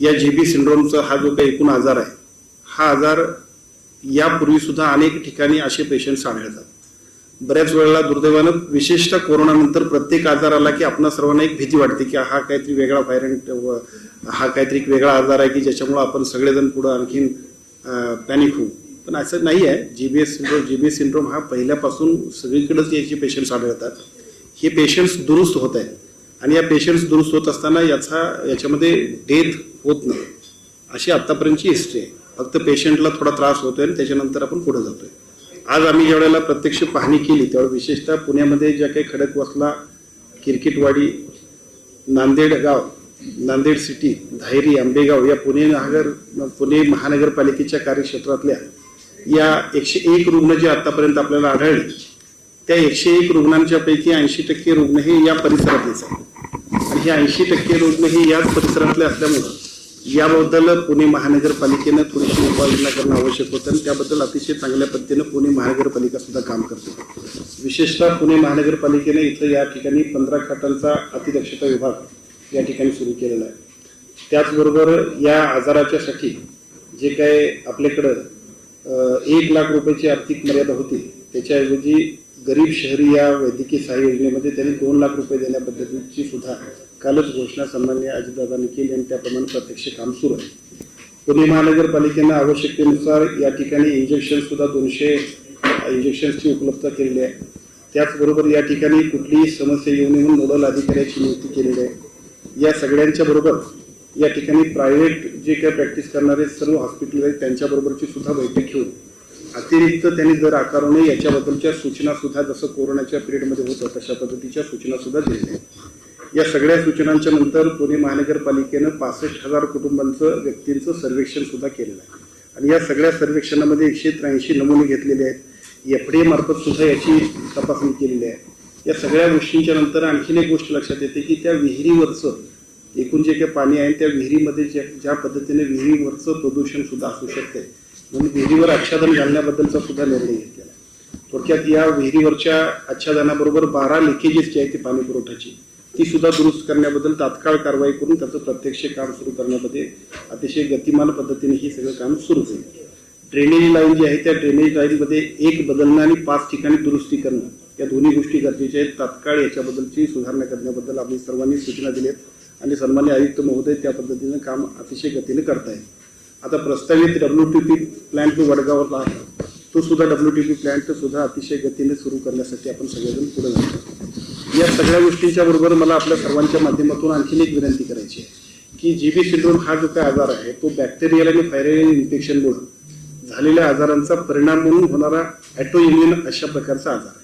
या G B सिंड्रोमचा हा जो काही एकूण आजार आहे हा आजार यापूर्वीसुद्धा अनेक ठिकाणी असे पेशंट्स आढळतात बऱ्याच वेळेला दुर्दैवानं विशेषतः कोरोनानंतर प्रत्येक आजार आला की आपणा सर्वांना एक भीती वाटते की हा काहीतरी वेगळा व्हायरंट हा काहीतरी एक वेगळा आजार आहे की ज्याच्यामुळं आपण सगळेजण पुढं आणखीन पॅनिक होऊ. पण असं नाही आहे. G B S syndrome G B syndrome हा पहिल्यापासून सगळीकडेच याचे पेशंट्स आढळतात हे पेशंट्स दुरुस्त होत आहेत. आणि या पेशंट्स दुरुस्त होत असताना याचा याच्यामध्ये डेथ होत नाही. अशी आत्तापर्यंतची हिस्ट्री आहे. फक्त पेशंटला थोडा त्रास होतोय आणि त्याच्यानंतर आपण पुढे जातोय. आज आम्ही ज्यावेळेला प्रत्यक्ष पाहणी केली त्यावेळी विशेषतः पुण्यामध्ये ज्या काही खडकवासला किरकिटवाडी नांदेड गाव नांदेड सिटी धायरी आंबेगाव या पुणे महानगर पुणे महानगरपालिकेच्या कार्यक्षेत्रातल्या या एकशे एक रुग्ण जे आतापर्यंत आपल्याला आढळले त्या एकशे एक रुग्णांच्या पैकी ऐंशी टक्के रुग्ण हे या परिसरातलेच आहेत. आणि हे ऐंशी टक्के रुग्ण हे याच परिसरातले असल्यामुळं याबद्दल पुणे महानगरपालिकेनं थोडीशी उपाययोजना करणं आवश्यक होतं आणि त्याबद्दल अतिशय चांगल्या पद्धतीनं पुणे महानगरपालिका सुद्धा काम करते. विशेषतः पुणे महानगरपालिकेने इथं या ठिकाणी पंधरा खाटांचा अतिदक्षता विभाग या ठिकाणी सुरू केलेला आहे. त्याचबरोबर या आजाराच्यासाठी जे काय आपल्याकडं एक लाख रुपयाची आर्थिक मर्यादा होती त्याच्याऐवजी गरीब शहरी या वैद्यकीय सहाय्य योजनेमध्ये त्यांनी दोन लाख रुपये देण्याबद्दलची सुद्धा कालच घोषणा सन्मान्य अजितदादांनी केली आणि त्याप्रमाणे प्रत्यक्ष काम सुरू आहे. पुणे महानगरपालिकेनं आवश्यकतेनुसार या ठिकाणी इंजेक्शनसुद्धा दोनशे इंजेक्शन्सची उपलब्धता केलेली आहे. त्याचबरोबर या ठिकाणी कुठलीही समस्या येऊ नये म्हणून नोडल अधिकाऱ्याची नियुक्ती केलेली आहे. या सगळ्यांच्या बरोबर या ठिकाणी प्रायव्हेट जे काही प्रॅक्टिस करणारे सर्व हॉस्पिटल आहेत त्यांच्याबरोबरची सुद्धा बैठक घेऊन अतिरिक्त त्यांनी दर आकारू नये याच्याबद्दलच्या सूचना सुद्धा जसं कोरोनाच्या पिरियडमध्ये होतं तशा पद्धतीच्या सूचना सुद्धा दिल्या आहेत या सगळ्या सूचनांच्या नंतर पुणे महानगरपालिकेनं पासष्ट हजार कुटुंबांचं व्यक्तींचं सर्वेक्षण सुद्धा केलेलं आहे. आणि या सगळ्या सर्वेक्षणामध्ये एकशे त्र्याऐंशी नमुने घेतलेले आहेत. एफ डी ए मार्फत सुद्धा याची तपासणी केलेली आहे. या सगळ्या गोष्टींच्या नंतर आणखीन एक गोष्ट लक्षात येते की त्या विहिरीवरचं एकूण जे काही पाणी आहे त्या विहिरीमध्ये ज्या ज्या पद्धतीने विहिरीवरचं प्रदूषण सुद्धा असू शकते म्हणून विहिरीवर आच्छादन घालण्याबद्दलचा सुद्धा निर्णय घेतलेला थोडक्यात या विहिरीवरच्या आच्छादनाबरोबर बारा लिकेजेस जी आहे ती पाणी पुरवठ्याची ती सुद्धा दुरुस्त करण्याबद्दल तात्काळ कारवाई करून त्याचं प्रत्यक्ष काम सुरू करण्यामध्ये अतिशय गतिमान पद्धतीने हे सगळं काम सुरू होईल. ड्रेनेज लाईन जी आहे त्या ड्रेनेज लाईनमध्ये एक बदलणं आणि पाच ठिकाणी दुरुस्ती करणं या दोन्ही गोष्टी गरजेच्या आहेत. तात्काळ याच्याबद्दलची सुधारणा करण्याबद्दल आम्ही सर्वांनी सूचना दिल्या आहेत आणि सन्मान्य आयुक्त महोदय त्या पद्धतीनं काम अतिशय गतीने करतायत. आता प्रस्तावित डब्ल्यू टी पी प्लॅन्ट जो वडगावला आहे तो सुद्धा डब्ल्यू टी पी प्लॅन्ट सुद्धा अतिशय गतीने सुरू करण्यासाठी आपण सगळेजण पुढे जातो या सगळ्या गोष्टींच्या बरोबर मला आपल्या सर्वांच्या माध्यमातून आणखीन एक विनंती करायची आहे की जी बी सिंड्रोम हा जो काय आजार आहे तो बॅक्टेरियल आणि व्हायरल इन्फेक्शनमुळे झालेल्या आजारांचा परिणाम म्हणून होणारा ॲटो इम्युन अशा प्रकारचा आजार आहे.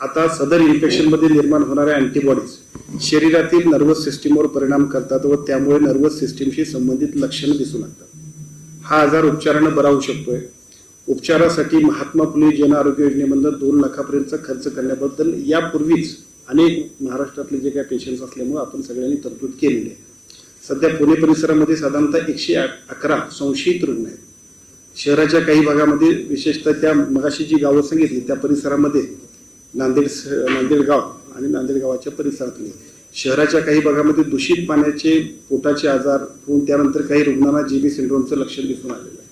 आता सदर इन्फेक्शनमध्ये निर्माण होणाऱ्या अँटीबॉडीज शरीरातील नर्वस सिस्टीमवर परिणाम करतात व त्यामुळे नर्वस सिस्टीमशी संबंधित लक्षणं दिसू लागतात. हा आजार उपचारानं बरा होऊ शकतोय. उपचारासाठी महात्मा फुले जन आरोग्य योजनेमधून दोन लाखापर्यंतचा खर्च करण्याबद्दल यापूर्वीच अनेक महाराष्ट्रातले जे काही पेशंट्स असल्यामुळे आपण सगळ्यांनी तरतूद केलेली आहे. सध्या पुणे परिसरामध्ये साधारणतः एकशे अकरा संशयित रुग्ण आहेत. शहराच्या काही भागामध्ये विशेषतः त्या मगाशी जी गावं सांगितली त्या परिसरामध्ये नांदेड स- नांदेड गाव आणि नांदेड गावाच्या परिसरातले शहराच्या काही भागामध्ये दूषित पाण्याचे पोटाचे आजार होऊन त्यानंतर काही रुग्णांना जीबी सिंड्रोमचं लक्षण दिसून आलेलं आहे.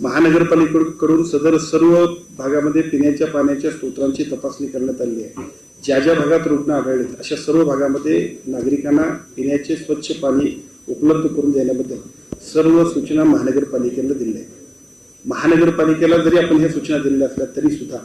महानगरपालिकेकडून सदर सर्व भागामध्ये पिण्याच्या पाण्याच्या स्त्रोतांची तपासणी करण्यात आली आहे. ज्या ज्या भागात रुग्ण आढळलेत अशा सर्व भागामध्ये नागरिकांना पिण्याचे स्वच्छ पाणी उपलब्ध करून देण्याबद्दल सर्व सूचना महानगरपालिकेला दिल्या आहेत. महानगरपालिकेला जरी आपण ह्या सूचना दिलेल्या असल्या तरी सुद्धा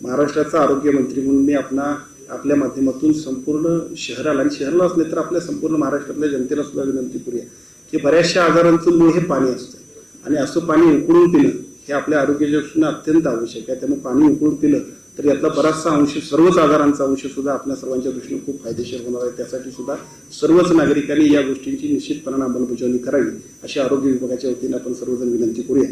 महाराष्ट्राचा आरोग्यमंत्री म्हणून मी आपणा आपल्या माध्यमातून संपूर्ण शहराला आणि शहरालाच नाही तर आपल्या संपूर्ण महाराष्ट्रातल्या जनतेला सुद्धा विनंती करूया की बऱ्याचशा आजारांचं मूळ हे पाणी असतं. आणि असं पाणी उकळून पिणं हे आपल्या आरोग्याच्या दृष्टीनं अत्यंत आवश्यक आहे. त्यामुळे पाणी उकळून पिलं तर यातला बराचसा अंश सर्वच आजारांचा अंश सुद्धा आपल्या सर्वांच्या दृष्टीने खूप फायदेशीर होणार आहे. त्यासाठी सुद्धा सर्वच नागरिकांनी या गोष्टींची निश्चितपणाने अंमलबजावणी करावी अशी आरोग्य विभागाच्या वतीने आपण सर्वजण विनंती करूया.